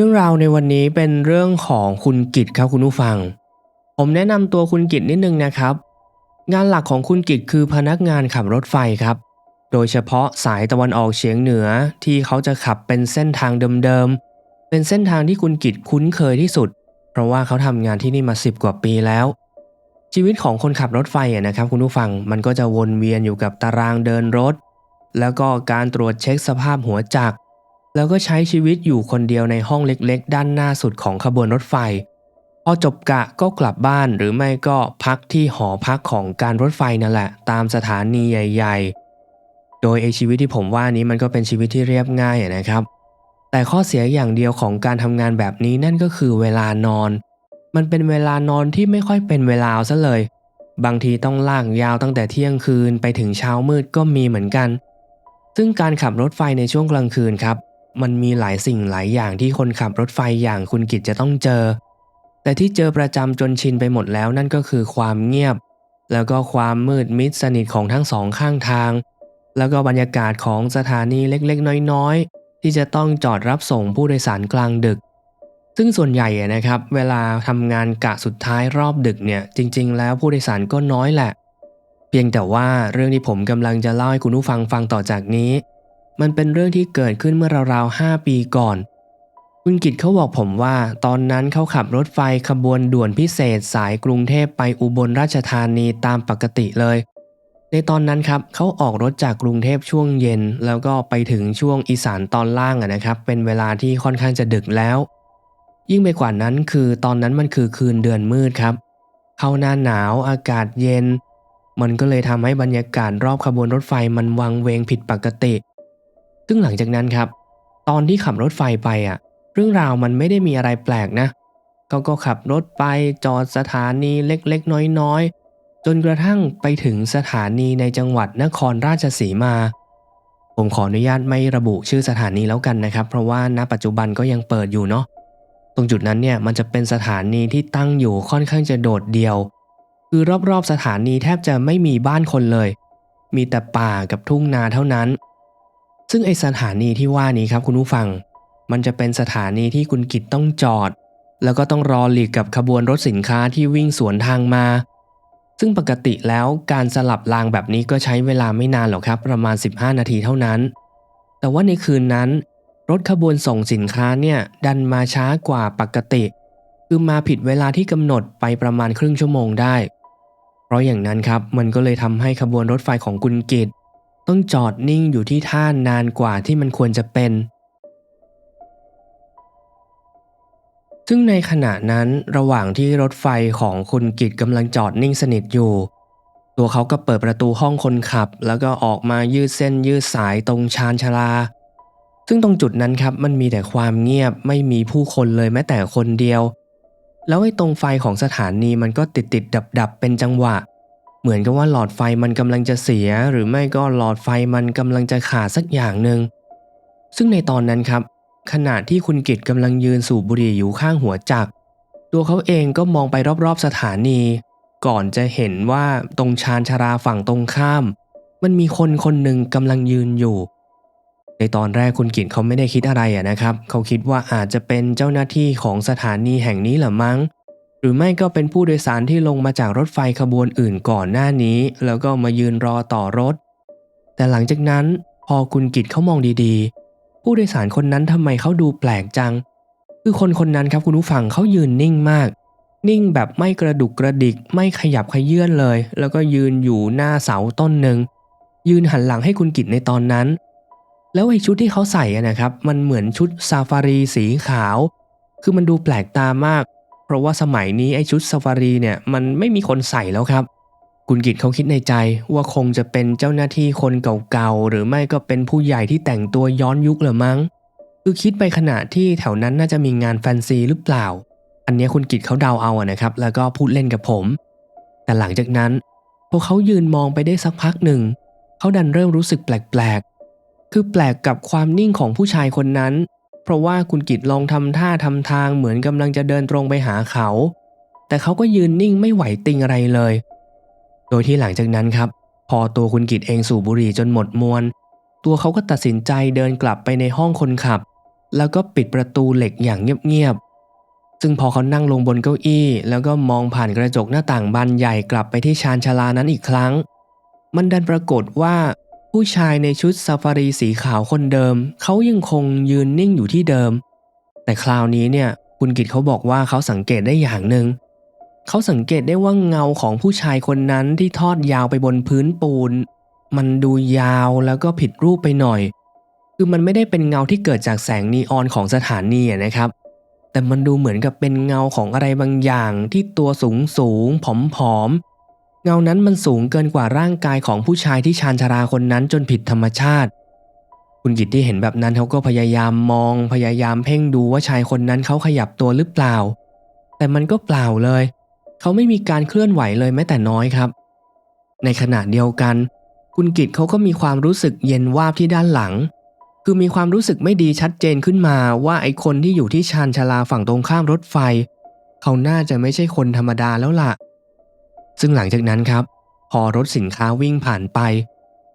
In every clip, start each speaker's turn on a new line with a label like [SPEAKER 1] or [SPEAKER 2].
[SPEAKER 1] รื่องราวในวันนี้เป็นเรื่องของคุณกิตครับคุณผู้ฟัง ผมแนะนำตัวคุณกิตนิดนึงนะครับ งานหลักของคุณกิตคือพนักงานขับรถไฟครับ โดยเฉพาะสายตะวันออกเฉียงเหนือที่เขาจะขับเป็นเส้นทางเดิมๆ เป็นเส้นทางที่คุณกิตคุ้นเคยที่สุด เพราะว่าเขาทำงานที่นี่มา 10 กว่าปีแล้ว ชีวิตของคนขับรถไฟอะนะครับ คุณผู้ฟังมันก็จะวนเวียนอยู่กับตารางเดินรถ แล้วก็การตรวจเช็คสภาพหัวจักร แล้วก็ใช้ชีวิตอยู่คนเดียวในห้องเล็กๆ ด้านหน้าสุดของขบวนรถไฟ พอจบกะก็กลับบ้านหรือไม่ก็พักที่หอพักของการรถไฟนั่นแหละ ตามสถานีใหญ่ ๆ โดยไอชีวิตที่ผมว่านี้มันก็เป็นชีวิตที่เรียบง่ายนะครับ แต่ข้อเสียอย่างเดียวของการทำงานแบบนี้นั่นก็คือเวลานอน มันเป็นเวลานอนที่ไม่ค่อยเป็นเวลาซะเลย บางทีต้องลากยาวตั้งแต่เที่ยงคืนไปถึงเช้ามืดก็มีเหมือนกัน ซึ่งการขับรถไฟในช่วงกลางคืนครับ มันมีหลายสิ่งหลายอย่างที่คนขับรถไฟอย่างคุณกิจจะต้องเจอ แต่ที่เจอประจำจนชินไปหมดแล้วนั่นก็คือความเงียบ แล้วก็ความมืดมิดสนิทของทั้งสองข้างทาง แล้วก็บรรยากาศของสถานีเล็กๆ น้อยๆ ที่จะต้องจอดรับส่งผู้โดยสารกลางดึก ซึ่งส่วนใหญ่นะครับ เวลาทำงานกะสุดท้ายรอบดึกเนี่ยจริง ๆ แล้วผู้โดยสารก็น้อยแหละ เพียงแต่ว่าเรื่องที่ผมกำลังจะเล่าให้คุณผู้ฟังฟังต่อจากนี้ มันเป็นเรื่องที่เกิดขึ้นเมื่อราวๆ 5 ปีก่อน คุณกิตเขาบอกผมว่า ตอนนั้นเขาขับรถไฟขบวนด่วนพิเศษสายกรุงเทพไปอุบลราชธานีตามปกติเลย ในตอนนั้นครับเขาออกรถจากกรุงเทพช่วงเย็น แล้วก็ไปถึงช่วงอีสานตอนล่างอะนะครับ เป็นเวลาที่ค่อนข้างจะดึกแล้ว ยิ่งไปกว่านั้นคือตอนนั้นมันคือคืนเดือนมืดครับ เข้าหน้าหนาวอากาศเย็น มันก็เลยทำให้บรรยากาศรอบขบวนรถไฟมันวังเวงผิดปกติ ซึ่งหลังจากนั้นครับ ตอนที่ขับรถไฟไปอะ เรื่องราวมันไม่ได้มีอะไรแปลกนะเขาก็ขับรถไปจอดสถานีเล็กๆ น้อยๆ จนกระทั่งไปถึงสถานีในจังหวัดนครราชสีมา ผมขออนุญาตไม่ระบุชื่อสถานีแล้วกันนะครับ เพราะว่าณปัจจุบันก็ยังเปิดอยู่เนาะตรงจุดนั้นเนี่ยมันจะเป็นสถานีที่ตั้งอยู่ค่อนข้างจะโดดเดี่ยว คือรอบๆสถานีแทบจะไม่มีบ้านคนเลย มีแต่ป่ากับทุ่งนาเท่านั้น ซึ่งไอสถานีที่ว่านี้ครับคุณผู้ฟัง มันจะเป็นสถานีที่คุณกิตต้องจอด แล้วก็ต้องรอหลีกกับขบวนรถสินค้าที่วิ่งสวนทางมา ซึ่งปกติแล้วการสลับรางแบบนี้ก็ใช้เวลาไม่นานหรอกครับ ประมาณ 15 นาทีเท่านั้น แต่ว่าในคืนนั้น รถขบวนส่งสินค้าเนี่ยดันมาช้ากว่าปกติ คือมาผิดเวลาที่กำหนดไปประมาณครึ่งชั่วโมงได้ เพราะอย่างนั้นครับมันก็เลยทำให้ขบวนรถไฟของคุณกิต ต้องจอดนิ่งอยู่ที่ท่านานกว่าที่มันควรจะเป็น ซึ่งในขณะนั้นระหว่างที่รถไฟของคุณกิตกำลังจอดนิ่งสนิทอยู่ ตัวเขาก็เปิดประตูห้องคนขับ แล้วก็ออกมายืดเส้นยืดสายตรงชานชาลา ซึ่งตรงจุดนั้นครับมันมีแต่ความเงียบไม่มีผู้คนเลยแม้แต่คนเดียว แล้วไอ้ตรงไฟของสถานีมันก็ติดติดดับดับเป็นจังหวะเเหมือนกับว่าหลอดไฟมันกำลังจะเสีย หรือไม่ก็หลอดไฟมันกำลังจะขาดสักอย่างหนึ่งซึ่งในตอนนั้นครับ ขณะที่คุณกิตกำลังยืนสูบบุหรี่อยู่ข้างหัวจักรตัวเขาเองก็มองไปรอบๆสถานี ก่อนจะเห็นว่าตรงชานชาราฝั่งตรงข้าม มันมีคนคนหนึ่งกำลังยืนอยู่ ในตอนแรกคุณกิตเขาไม่ได้คิดอะไระนะครับ เขาคิดว่าอาจจะเป็นเจ้าหน้าที่ของสถานีแห่งนี้แหละมั้ง หรือไม่ก็เป็นผู้โดยสารที่ลงมาจากรถไฟขบวนอื่นก่อนหน้านี้ แล้วก็มายืนรอต่อรถ แต่หลังจากนั้นพอคุณกิตเขามองดีๆ ผู้โดยสารคนนั้นทำไมเขาดูแปลกจัง คือคนคนนั้นครับคุณผู้ฟังเขายืนนิ่งมาก นิ่งแบบไม่กระดุกกระดิก ไม่ขยับขยื่นเลย แล้วก็ยืนอยู่หน้าเสาต้นหนึ่งยืนหันหลังให้คุณกิตในตอนนั้น แล้วไอ้ชุดที่เขาใส่นะครับ มันเหมือนชุดซาฟารีสีขาว คือมันดูแปลกตามาก เพราะว่าสมัยนี้ไอ้ชุดซาฟารีเนี่ยมันไม่มีคนใส่แล้วครับ คุณกิตเขาคิดในใจว่าคงจะเป็นเจ้าหน้าที่คนเก่าๆ หรือไม่ก็เป็นผู้ใหญ่ที่แต่งตัวย้อนยุคหรือมั้ง คือคิดไปขณะที่แถวนั้นน่าจะมีงานแฟนซีหรือเปล่า อันนี้คุณกิตเขาเดาเอาอะนะครับ แล้วก็พูดเล่นกับผม แต่หลังจากนั้นพอเขายืนมองไปได้สักพักหนึ่ง เขาดันเริ่มรู้สึกแปลกๆ คือแปลกกับความนิ่งของผู้ชายคนนั้น เพราะว่าคุณกิตลองทำท่าทำทางเหมือนกำลังจะเดินตรงไปหาเขา แต่เขาก็ยืนนิ่งไม่ไหวติงอะไรเลย โดยที่หลังจากนั้นครับ พอตัวคุณกิตเองสูบบุหรี่จนหมดมวนตัวเขาก็ตัดสินใจเดินกลับไปในห้องคนขับ แล้วก็ปิดประตูเหล็กอย่างเงียบๆซึ่งพอเขานั่งลงบนเก้าอี้ แล้วก็มองผ่านกระจกหน้าต่างบานใหญ่กลับไปที่ชานชาลานั้นอีกครั้ง มันดันปรากฏว่า ผู้ชายในชุดซาฟารีสีขาวคนเดิม เขายังคงยืนนิ่งอยู่ที่เดิม แต่คราวนี้เนี่ยคุณกิตเขาบอกว่าเขาสังเกตได้อย่างหนึ่งเขาสังเกตได้ว่าเงาของผู้ชายคนนั้นที่ทอดยาวไปบนพื้นปูน มันดูยาวแล้วก็ผิดรูปไปหน่อย คือมันไม่ได้เป็นเงาที่เกิดจากแสงนีออนของสถานีนะครับ แต่มันดูเหมือนกับเป็นเงาของอะไรบางอย่างที่ตัวสูงสูงผอมผอมๆ เงานั้นมันสูงเกินกว่าร่างกายของผู้ชายที่ชานชราคนนั้นจนผิดธรรมชาติ คุณกิตที่เห็นแบบนั้นเขาก็พยายามมอง พยายามเพ่งดูว่าชายคนนั้นเขาขยับตัวหรือเปล่า แต่มันก็เปล่าเลย เขาไม่มีการเคลื่อนไหวเลยแม้แต่น้อยครับ ในขณะเดียวกัน คุณกิตเขาก็มีความรู้สึกเย็นวาบที่ด้านหลัง คือมีความรู้สึกไม่ดีชัดเจนขึ้นมาว่าไอ้คนที่อยู่ที่ชานชาลาฝั่งตรงข้ามรถไฟ เขาน่าจะไม่ใช่คนธรรมดาแล้วล่ะ ซึ่งหลังจากนั้นครับ พอรถสินค้าวิ่งผ่านไป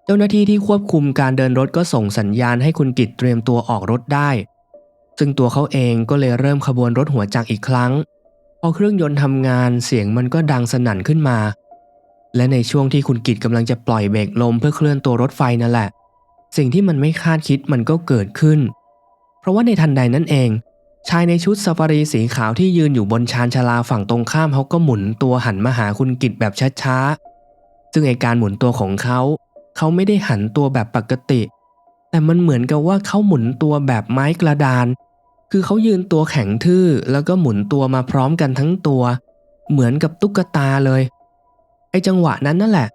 [SPEAKER 1] เจ้าหน้าที่ที่ควบคุมการเดินรถก็ส่งสัญญาณให้คุณกิตเตรียมตัวออกรถได้ ซึ่งตัวเขาเองก็เลยเริ่มขบวนรถหัวจักรอีกครั้ง พอเครื่องยนต์ทำงานเสียงมันก็ดังสนั่นขึ้นมา และในช่วงที่คุณกิตกำลังจะปล่อยเบรกลมเพื่อเคลื่อนตัวรถไฟนั่นแหละ สิ่งที่มันไม่คาดคิดมันก็เกิดขึ้น เพราะว่าในทันใดนั้นเอง ชายในชุดซาฟารีสีขาวที่ยืนอยู่บนชานชาลาฝั่งตรงข้ามเขาก็หมุนตัวหันมาหาคุณกิตแบบช้าๆ ซึ่งไอการหมุนตัวของเขา เขาไม่ได้หันตัวแบบปกติ แต่มันเหมือนกับว่าเขาหมุนตัวแบบไม้กระดาน คือเขายืนตัวแข็งทื่อแล้วก็หมุนตัวมาพร้อมกันทั้งตัว เหมือนกับตุ๊กตาเลย ไอจังหวะนั้นนั่นแหละ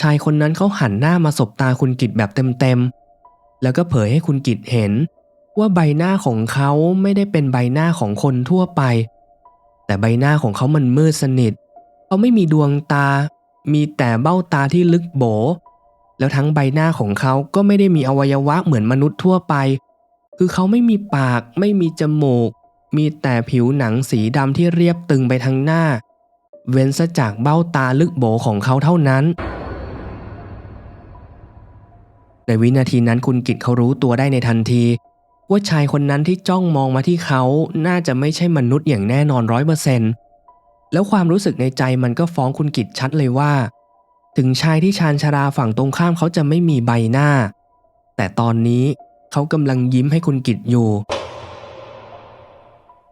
[SPEAKER 1] ชายคนนั้นเขาหันหน้ามาสบตาคุณกิตแบบเต็มๆ แล้วก็เผยให้คุณกิตเห็น ว่าใบหน้าของเขาไม่ได้เป็นใบหน้าของคนทั่วไป แต่ใบหน้าของเขามันมืดสนิท เขาไม่มีดวงตา มีแต่เบ้าตาที่ลึกโบ แล้วทั้งใบหน้าของเขาก็ไม่ได้มีอวัยวะเหมือนมนุษย์ทั่วไป คือเขาไม่มีปาก ไม่มีจมูก มีแต่ผิวหนังสีดำที่เรียบตึงไปทั้งหน้า เว้นซะจากเบ้าตาลึกโบของเขาเท่านั้นในวินาทีนั้นคุณกิตเขารู้ตัวได้ในทันที ว่าชายคนนั้นที่จ้องมองมาที่เขาน่าจะไม่ใช่มนุษย์อย่างแน่นอนร้อยเปอร์เซนต์แล้วความรู้สึกในใจมันก็ฟ้องคุณกิตชัดเลยว่า ถึงชายที่ชานชาราฝั่งตรงข้ามเขาจะไม่มีใบหน้า แต่ตอนนี้เขากำลังยิ้มให้คุณกิตอยู่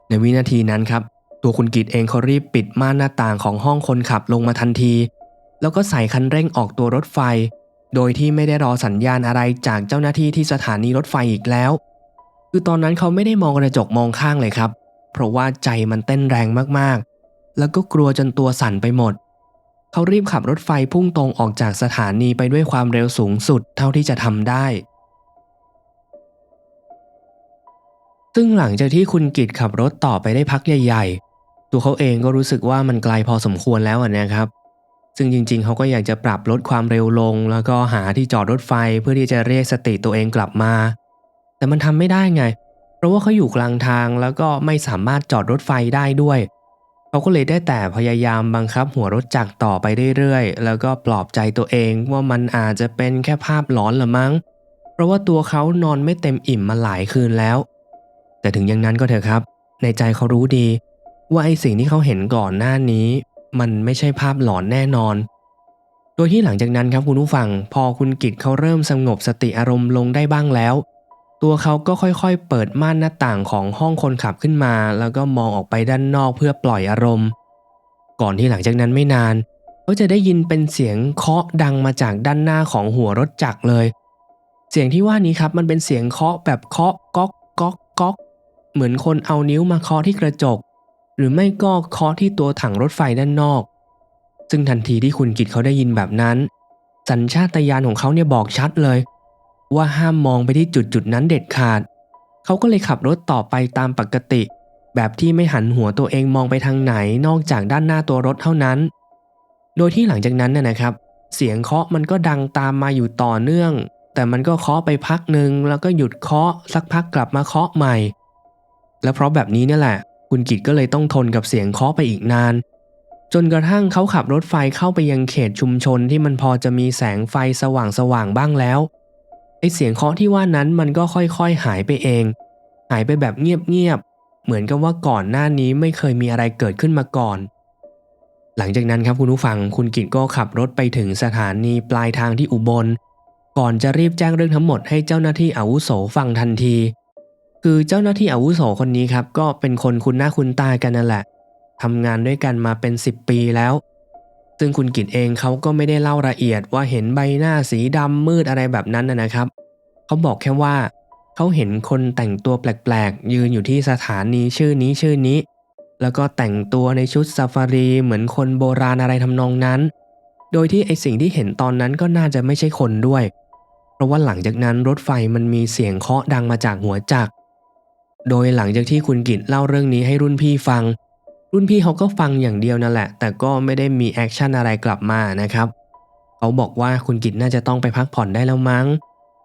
[SPEAKER 1] ในวินาทีนั้นครับ ตัวคุณกิตเองเขารีบปิดม่านหน้าต่างของห้องคนขับลงมาทันที แล้วก็ใส่คันเร่งออกตัวรถไฟ โดยที่ไม่ได้รอสัญญาณอะไรจากเจ้าหน้าที่ที่สถานีรถไฟอีกแล้ว คือตอนนั้นเขาไม่ได้มองกระจกมองข้างเลยครับ เพราะว่าใจมันเต้นแรงมากๆ แล้วก็กลัวจนตัวสั่นไปหมด เขารีบขับรถไฟพุ่งตรงออกจากสถานีไปด้วยความเร็วสูงสุดเท่าที่จะทำได้ ซึ่งหลังจากที่คุณกิตขับรถต่อไปได้พักใหญ่ ๆ ตัวเขาเองก็รู้สึกว่ามันไกลพอสมควรแล้วนะครับซึ่งจริงๆ เขาก็อยากจะปรับลดความเร็วลง แล้วก็หาที่จอดรถไฟเพื่อที่จะเรียกสติตัวเองกลับมา แต่มันทำไม่ได้ไง เพราะว่าเขาอยู่กลางทางแล้วก็ไม่สามารถจอดรถไฟได้ด้วย เขาก็เลยได้แต่พยายามบังคับหัวรถจักรต่อไปเรื่อยๆ แล้วก็ปลอบใจตัวเองว่ามันอาจจะเป็นแค่ภาพหลอนละมั้ง เพราะว่าตัวเขานอนไม่เต็มอิ่มมาหลายคืนแล้ว แต่ถึงอย่างนั้นก็เถอะครับ ในใจเขารู้ดี ว่าไอสิ่งที่เขาเห็นก่อนหน้านี้ มันไม่ใช่ภาพหลอนแน่นอนโดยที่หลังจากนั้นครับคุณผู้ฟัง พอคุณกิตเขาเริ่มสงบสติอารมณ์ลงได้บ้างแล้ว ตัวเขาก็ค่อยๆ เปิดม่านหน้าต่างของห้องคนขับขึ้นมา แล้วก็มองออกไปด้านนอกเพื่อปล่อยอารมณ์ ก่อนที่หลังจากนั้นไม่นานเขาจะได้ยินเป็นเสียงเคาะดังมาจากด้านหน้าของหัวรถจักรเลย เสียงที่ว่านี้ครับมันเป็นเสียงเคาะแบบเคาะก๊อกก๊อกก๊อกเหมือนคนเอานิ้วมาเคาะที่กระจก หรือไม่ก็เคาะที่ตัวถังรถไฟด้านนอก ซึ่งทันทีที่คุณกิตเขาได้ยินแบบนั้น สัญชาตญาณของเขาเนี่ยบอกชัดเลย ว่าห้ามมองไปที่จุดจุดนั้นเด็ดขาด เขาก็เลยขับรถต่อไปตามปกติ แบบที่ไม่หันหัวตัวเองมองไปทางไหนนอกจากด้านหน้าตัวรถเท่านั้น โดยที่หลังจากนั้นน่ะนะครับ เสียงเคาะมันก็ดังตามมาอยู่ต่อเนื่อง แต่มันก็เคาะไปพักหนึ่งแล้วก็หยุดเคาะสักพักกลับมาเคาะใหม่ และเพราะแบบนี้เนี่ยแหละ คุณกิตก็เลยต้องทนกับเสียงเคาะไปอีกนานจนกระทั่งเขาขับรถไฟเข้าไปยังเขตชุมชนที่มันพอจะมีแสงไฟสว่างๆบ้างแล้ว ไอเสียงเคาะที่ว่านั้นมันก็ค่อยๆหายไปเอง หายไปแบบเงียบๆ เหมือนกับว่าก่อนหน้านี้ไม่เคยมีอะไรเกิดขึ้นมาก่อน หลังจากนั้นครับคุณผู้ฟังคุณกิตก็ขับรถไปถึงสถานีปลายทางที่อุบล ก่อนจะรีบแจ้งเรื่องทั้งหมดให้เจ้าหน้าที่อาวุโสฟังทันที คือเจ้าหน้าที่อาวุโสคนนี้ครับก็เป็นคนคุณหน้าคุณตากันนั่นแหละทำงานด้วยกันมาเป็น 10 ปีแล้ว ซึ่งคุณกิตเองเขาก็ไม่ได้เล่าละเอียดว่าเห็นใบหน้าสีดำมืดอะไรแบบนั้นนะครับ เขาบอกแค่ว่า เขาเห็นคนแต่งตัวแปลกๆ ยืนอยู่ที่สถานีชื่อนี้ชื่อนี้ แล้วก็แต่งตัวในชุดซาฟารีเหมือนคนโบราณอะไรทำนองนั้น โดยที่ไอสิ่งที่เห็นตอนนั้นก็น่าจะไม่ใช่คนด้วย เพราะว่าหลังจากนั้นรถไฟมันมีเสียงเคาะดังมาจากหัวจักรโดยหลังจากที่คุณกิตเล่าเรื่องนี้ให้รุ่นพี่ฟัง รุ่นพี่เขาก็ฟังอย่างเดียวนั่นแหละ แต่ก็ไม่ได้มีแอคชั่นอะไรกลับมานะครับ เขาบอกว่าคุณกิตน่าจะต้องไปพักผ่อนได้แล้วมั้ง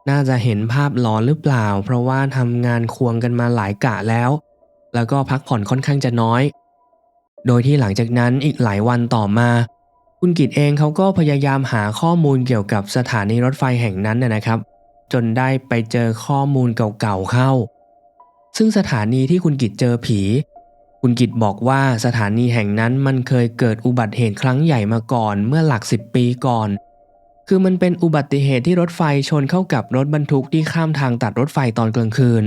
[SPEAKER 1] น่าจะเห็นภาพหลอนหรือเปล่า เพราะว่าทำงานควงกันมาหลายกะแล้ว แล้วก็พักผ่อนค่อนข้างจะน้อย โดยที่หลังจากนั้นอีกหลายวันต่อมา คุณกิตเองเขาก็พยายามหาข้อมูลเกี่ยวกับสถานีรถไฟแห่งนั้นนะครับ จนได้ไปเจอข้อมูลเก่าๆเข้า ซึ่งสถานีที่คุณกิตเจอผี คุณกิตบอกว่าสถานีแห่งนั้นมันเคยเกิดอุบัติเหตุครั้งใหญ่มาก่อนเมื่อหลักสิบปีก่อน คือมันเป็นอุบัติเหตุที่รถไฟชนเข้ากับรถบรรทุกที่ข้ามทางตัดรถไฟตอนกลางคืน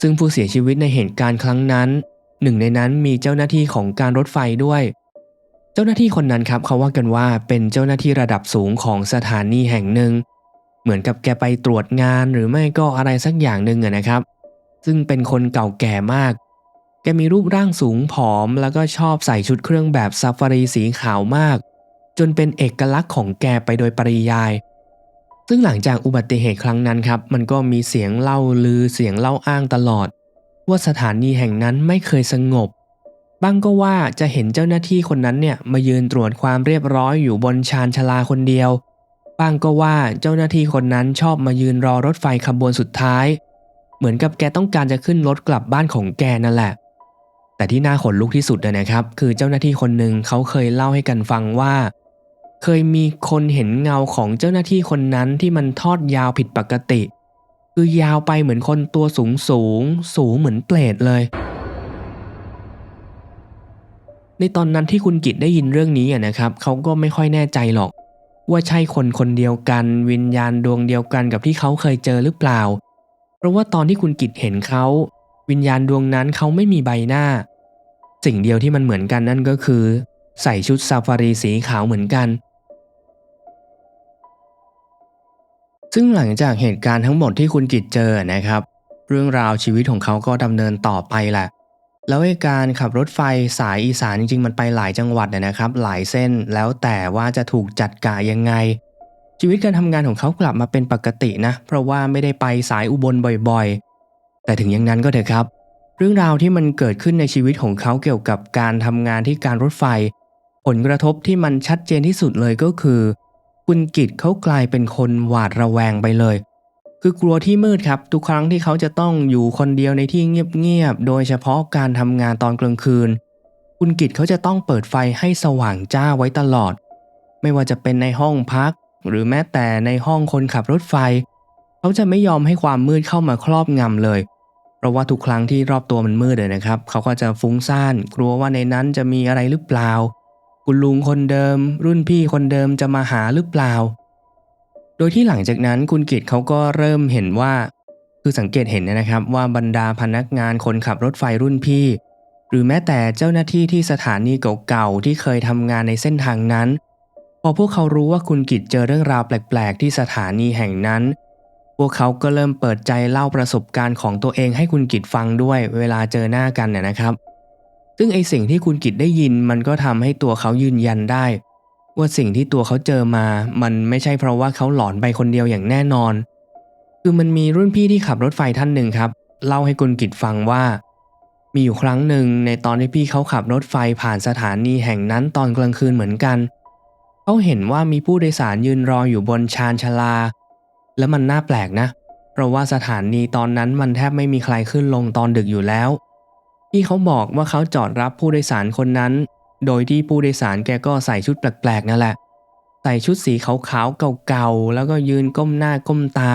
[SPEAKER 1] ซึ่งผู้เสียชีวิตในเหตุการณ์ครั้งนั้น หนึ่งในนั้นมีเจ้าหน้าที่ของการรถไฟด้วย เจ้าหน้าที่คนนั้นครับเขาว่ากันว่าเป็นเจ้าหน้าที่ระดับสูงของสถานีแห่งหนึ่ง เหมือนกับแกไปตรวจงานหรือไม่ก็อะไรสักอย่างหนึ่งนะครับ ซึ่งเป็นคนเก่าแก่มาก แกมีรูปร่างสูงผอม แล้วก็ชอบใส่ชุดเครื่องแบบซาฟารีสีขาวมาก จนเป็นเอกลักษณ์ของแกไปโดยปริยาย ซึ่งหลังจากอุบัติเหตุครั้งนั้นครับ มันก็มีเสียงเล่าลือเสียงเล่าอ้างตลอด ว่าสถานีแห่งนั้นไม่เคยสงบ บ้างก็ว่าจะเห็นเจ้าหน้าที่คนนั้นเนี่ยมายืนตรวจความเรียบร้อยอยู่บนชานชาลาคนเดียว บ้างก็ว่าเจ้าหน้าที่คนนั้นชอบมายืนรอรถไฟขบวนสุดท้าย เหมือนกับแกต้องการจะขึ้นรถกลับบ้านของแกนั่นแหละ แต่ที่น่าขนลุกที่สุดนะครับ คือเจ้าหน้าที่คนหนึ่งเขาเคยเล่าให้กันฟังว่า เคยมีคนเห็นเงาของเจ้าหน้าที่คนนั้นที่มันทอดยาวผิดปกติ คือยาวไปเหมือนคนตัวสูงสูง สูงเหมือนเปรตเลย ในตอนนั้นที่คุณกิตได้ยินเรื่องนี้อะนะครับเขาก็ไม่ค่อยแน่ใจหรอก ว่าใช่คนคนเดียวกัน วิญญาณดวงเดียวกันกับที่เขาเคยเจอหรือเปล่า เพราะว่าตอนที่คุณกิตเห็นเขา วิญญาณดวงนั้นเขาไม่มีใบหน้า สิ่งเดียวที่มันเหมือนกันนั่นก็คือ ใส่ชุดซาฟารีสีขาวเหมือนกัน ซึ่งหลังจากเหตุการณ์ทั้งหมดที่คุณกิตเจอนะครับ เรื่องราวชีวิตของเขาก็ดำเนินต่อไปแหละแล้วไอ้การขับรถไฟสายอีสานจริงๆ มันไปหลายจังหวัดนะครับ หลายเส้นแล้วแต่ว่าจะถูกจัดกะยังไง ชีวิตการทำงานของเขากลับมาเป็นปกตินะ เพราะว่าไม่ได้ไปสายอุบลบ่อยๆ แต่ถึงอย่างนั้นก็เถอะครับ เรื่องราวที่มันเกิดขึ้นในชีวิตของเขาเกี่ยวกับการทำงานที่การรถไฟ ผลกระทบที่มันชัดเจนที่สุดเลยก็คือ คุณกิตเขากลายเป็นคนหวาดระแวงไปเลย คือกลัวที่มืดครับ ทุกครั้งที่เขาจะต้องอยู่คนเดียวในที่เงียบๆ โดยเฉพาะการทำงานตอนกลางคืน คุณกิตเขาจะต้องเปิดไฟให้สว่างจ้าไว้ตลอด ไม่ว่าจะเป็นในห้องพัก หรือแม้แต่ในห้องคนขับรถไฟ เขาจะไม่ยอมให้ความมืดเข้ามาครอบงำเลย เพราะว่าทุกครั้งที่รอบตัวมันมืดเลยนะครับ เขาก็จะฟุ้งซ่าน กลัวว่าในนั้นจะมีอะไรหรือเปล่า คุณลุงคนเดิม รุ่นพี่คนเดิมจะมาหาหรือเปล่า โดยที่หลังจากนั้นคุณกิตเขาก็เริ่มเห็นว่า คือสังเกตเห็นนะครับว่าบรรดาพนักงานคนขับรถไฟรุ่นพี่ หรือแม้แต่เจ้าหน้าที่ที่สถานีเก่าๆที่เคยทำงานในเส้นทางนั้น พอพวกเขารู้ว่าคุณกิตเจอเรื่องราวแปลก ๆ ที่สถานีแห่งนั้น วกเขาก็เริ่มเปิดใจเล่าประสบการณ์ของตัวเองให้คุณกิตฟังด้วยเวลาเจอหน้ากันเนี่ยนะครับ ซึ่งไอสิ่งที่คุณกิตได้ยินมันก็ทำให้ตัวเขายืนยันได้ ว่าสิ่งที่ตัวเขาเจอมา มันไม่ใช่เพราะว่าเขาหลอนไปคนเดียวอย่างแน่นอน คือมันมีรุ่นพี่ที่ขับรถไฟท่านหนึ่งครับ เล่าให้คุณกิตฟังว่า มีอยู่ครั้งหนึ่งในตอนที่พี่เขาขับรถไฟผ่านสถานีแห่งนั้นตอนกลางคืนเหมือนกัน เขาเห็นว่ามีผู้โดยสารยืนรออยู่บนชานชาลา แล้วมันน่าแปลกนะ เพราะว่าสถานีตอนนั้นมันแทบไม่มีใครขึ้นลงตอนดึกอยู่แล้วพี่เขาบอกว่าเขาจอดรับผู้โดยสารคนนั้น โดยที่ผู้โดยสารแกก็ใส่ชุดแปลกๆนั่นแหละ ใส่ชุดสีขาวๆเก่าๆแล้วก็ยืนก้มหน้าก้มตา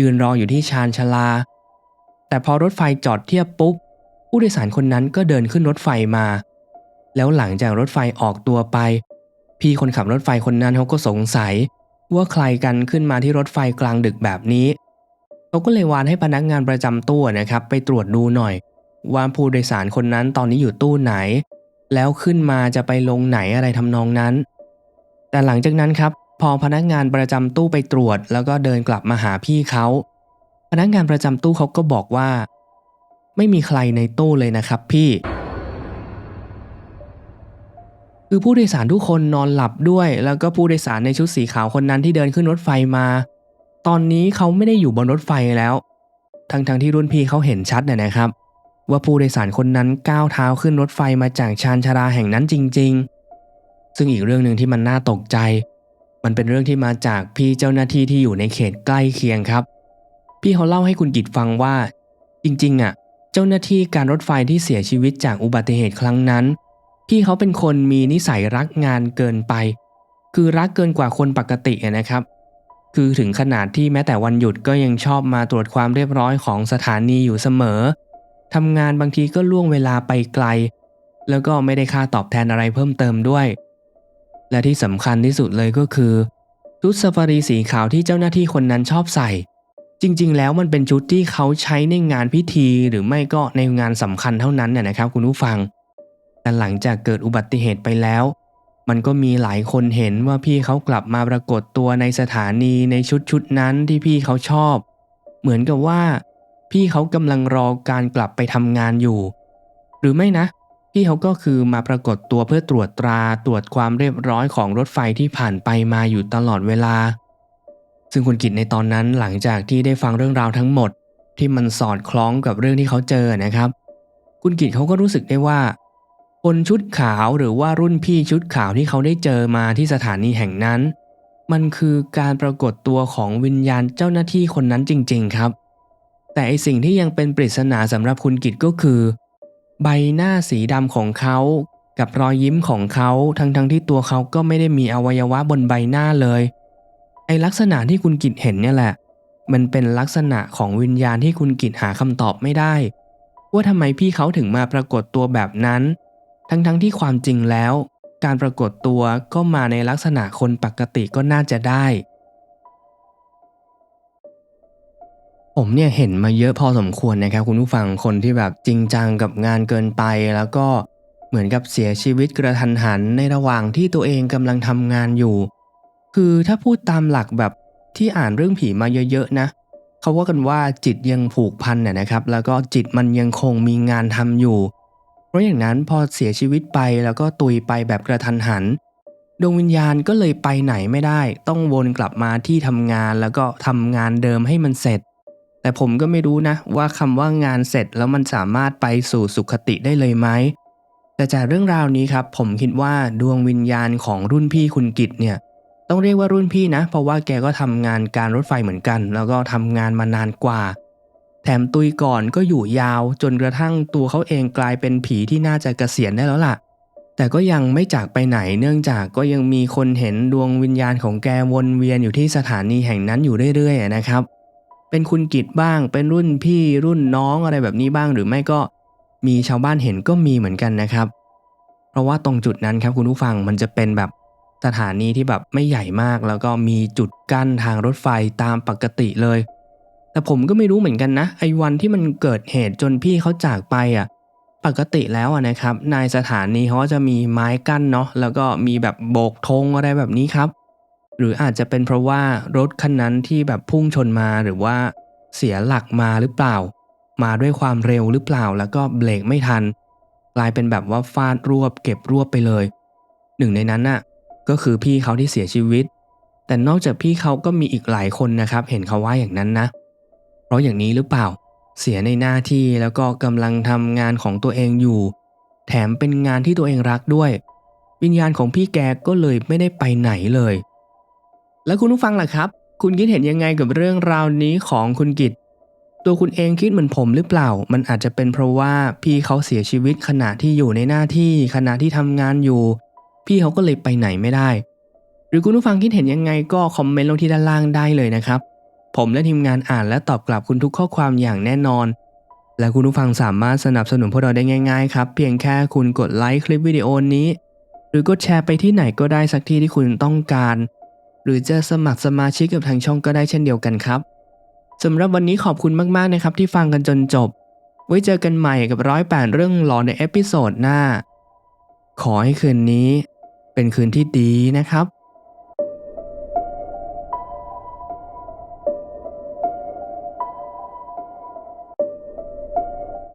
[SPEAKER 1] ยืนรออยู่ที่ชานชาลา แต่พอรถไฟจอดเทียบปุ๊บ ผู้โดยสารคนนั้นก็เดินขึ้นรถไฟมา แล้วหลังจากรถไฟออกตัวไป พี่คนขับรถไฟคนนั้นเขาก็สงสัย ว่าใครกันขึ้นมาที่รถไฟกลางดึกแบบนี้เขาก็เลยวานให้พนักงานประจำตู้นะครับ ไปตรวจดูหน่อย ว่าผู้โดยสารคนนั้นตอนนี้อยู่ตู้ไหน แล้วขึ้นมาจะไปลงไหนอะไรทำนองนั้น แต่หลังจากนั้นครับ พอพนักงานประจำตู้ไปตรวจ แล้วก็เดินกลับมาหาพี่เขาพนักงานประจำตู้เขาก็บอกว่า ไม่มีใครในตู้เลยนะครับพี่ คือผู้โดยสารทุกคนนอนหลับด้วย แล้วก็ผู้โดยสารในชุดสีขาวคนนั้นที่เดินขึ้นรถไฟมา ตอนนี้เขาไม่ได้อยู่บนรถไฟแล้ว ทั้งๆทที่รุ่นพี่เขาเห็นชัดนะนะครับ ว่าผู้โดยสารคนนั้นก้าวเท้าขึ้นรถไฟมาจากชานชาราแห่งนั้นจริง ๆ ซึ่งอีกเรื่องหนึ่งที่มันน่าตกใจ มันเป็นเรื่องที่มาจากพี่เจ้าหน้าที่ที่อยู่ในเขตใกล้เคียงครับ พี่เขาเล่าให้คุณกิตฟังว่า จริงๆอะ เจ้าหน้าที่การรถไฟที่เสียชีวิตจากอุบัติเหตุครั้งนั้น พี่เขาเป็นคนมีนิสัยรักงานเกินไป คือรักเกินกว่าคนปกตินะครับ คือถึงขนาดที่แม้แต่วันหยุดก็ยังชอบมาตรวจความเรียบร้อยของสถานีอยู่เสมอทำงานบางทีก็ล่วงเวลาไปไกล แล้วก็ไม่ได้ค่าตอบแทนอะไรเพิ่มเติมด้วย และที่สำคัญที่สุดเลยก็คือชุดซาฟารีสีขาวที่เจ้าหน้าที่คนนั้นชอบใส่ จริง ๆ แล้วมันเป็นชุดที่เขาใช้ในงานพิธีหรือไม่ก็ในงานสำคัญเท่านั้นน่ยนะครับ คุณผู้ฟัง แต่หลังจากเกิดอุบัติเหตุไปแล้ว มันก็มีหลายคนเห็นว่าพี่เขากลับมาปรากฏตัวในสถานีในชุดชุดนั้นที่พี่เขาชอบ เหมือนกับว่า พี่เขากำลังรอการกลับไปทำงานอยู่ หรือไม่นะ พี่เขาก็คือมาปรากฏตัวเพื่อตรวจตราตรวจความเรียบร้อยของรถไฟที่ผ่านไปมาอยู่ตลอดเวลา ซึ่งคุณกิตในตอนนั้นหลังจากที่ได้ฟังเรื่องราวทั้งหมดที่มันสอดคล้องกับเรื่องที่เขาเจอนะครับ คุณกิตเขาก็รู้สึกได้ว่า คนชุดขาวหรือว่ารุ่นพี่ชุดขาวที่เขาได้เจอมาที่สถานีแห่งนั้น มันคือการปรากฏตัวของวิญญาณเจ้าหน้าที่คนนั้นจริง ๆ ครับ แต่ไอสิ่งที่ยังเป็นปริศนาสำหรับคุณกิตก็คือ ใบหน้าสีดำของเขากับรอยยิ้มของเขาทั้งๆทที่ตัวเขาก็ไม่ได้มีอวัยวะบนใบหน้าเลย ไอลักษณะที่คุณกิตเห็นเนี่ยแหละ มันเป็นลักษณะของวิญญาณที่คุณกิตหาคำตอบไม่ได้ ว่าทำไมพี่เขาถึงมาปรากฏตัวแบบนั้น ทั้งๆทที่ความจริงแล้ว การปรากฏตัวก็มาในลักษณะคนปกติก็น่าจะได้ ผมเนี่ยเห็นมาเยอะพอสมควรนะครับคุณผู้ฟังคนที่แบบจริงจังกับงานเกินไปแล้วก็เหมือนกับเสียชีวิตกระทันหันในระหว่างที่ตัวเองกำลังทำงานอยู่ คือถ้าพูดตามหลักแบบที่อ่านเรื่องผีมาเยอะๆนะเขาว่ากันว่าจิตยังผูกพันน่ะนะครับ แล้วก็จิตมันยังคงมีงานทำอยู่ เพราะอย่างนั้นพอเสียชีวิตไปแล้วก็ตุยไปแบบกระทันหัน ดวงวิญญาณก็เลยไปไหนไม่ได้ ต้องวนกลับมาที่ทำงานแล้วก็ทำงานเดิมให้มันเสร็จ แต่ผมก็ไม่รู้นะว่าคำว่างานเสร็จแล้วมันสามารถไปสู่สุขติได้เลยไหมแต่จากเรื่องราวนี้ครับผมคิดว่าดวงวิญญาณของรุ่นพี่คุณกิตเนี่ยต้องเรียกว่ารุ่นพี่นะ เพราะว่าแกก็ทำงานการรถไฟเหมือนกัน แล้วก็ทำงานมานานกว่า ถมตุยก่อนก็อยู่ยาวจนกระทั่งตัวเขาเองกลายเป็นผีที่น่าจะเกษียณได้แล้วล่ะ แต่ก็ยังไม่จากไปไหนเนื่องจากก็ยังมีคนเห็นดวงวิญญาณของแกวนเวียนอยู่ที่สถานีแห่งนั้นอยู่เรื่อยๆนะครับ เป็นคุณกิจบ้างเป็นรุ่นพี่รุ่นน้องอะไรแบบนี้บ้าง หรือไม่ก็มีชาวบ้านเห็นก็มีเหมือนกันนะครับ เพราะว่าตรงจุดนั้นครับคุณผู้ฟังมันจะเป็นแบบสถานีที่แบบไม่ใหญ่มาก แล้วก็มีจุดกั้นทางรถไฟตามปกติเลย แต่ผมก็ไม่รู้เหมือนกันนะไอ้วันที่มันเกิดเหตุจนพี่เขาจากไปอะปกติแล้วะนะครับนายสถานีเขาจะมีไม้กั้นเนาะแล้วก็มีแบบโบกธงอะไรแบบนี้ครับ หรืออาจจะเป็นเพราะว่ารถคันนั้นที่แบบพุ่งชนมาหรือว่าเสียหลักมาหรือเปล่า มาด้วยความเร็วหรือเปล่า แล้วก็เบรกไม่ทัน กลายเป็นแบบว่าฟาดรวบ เก็บรวบไปเลย หนึ่งในนั้นน่ะก็คือพี่เขาที่เสียชีวิต แต่นอกจากพี่เขาก็มีอีกหลายคนนะครับ เห็นเขาว่าอย่างนั้นนะ เพราะอย่างนี้หรือเปล่า เสียในหน้าที่แล้วก็กำลังทำงานของตัวเองอยู่ แถมเป็นงานที่ตัวเองรักด้วย วิญญาณของพี่แกก็เลยไม่ได้ไปไหนเลย แล้วคุณผู้ฟังล่ะครับ คุณคิดเห็นยังไงกับเรื่องราวนี้ของคุณกิตตัวคุณเองคิดเหมือนผมหรือเปล่า มันอาจจะเป็นเพราะว่าพี่เขาเสียชีวิตขณะที่อยู่ในหน้าที่ขณะที่ทำงานอยู่ พี่เขาก็เลยไปไหนไม่ได้ หรือคุณผู้ฟังคิดเห็นยังไงก็คอมเมนต์ลงที่ด้านล่างได้เลยนะครับ ผมและทีมงานอ่านและตอบกลับคุณทุกข้อความอย่างแน่นอน และคุณผู้ฟังสามารถสนับสนุนพวกเราได้ง่ายๆครับ เพียงแค่คุณกดไลค์คลิปวิดีโอนี้ หรือกดแชร์ไปที่ไหนก็ได้สักที่ที่คุณต้องการ หรือจะสมัครสมาชิกกับทางช่องก็ได้เช่นเดียวกันครับสำหรับวันนี้ขอบคุณมากๆนะครับที่ฟังกันจนจบ ไว้เจอกันใหม่กับร้อยแปดเรื่องหลอนในเอพิโซดหน้า ขอให้คืนนี้ เป็นคืนที่ดีนะครับ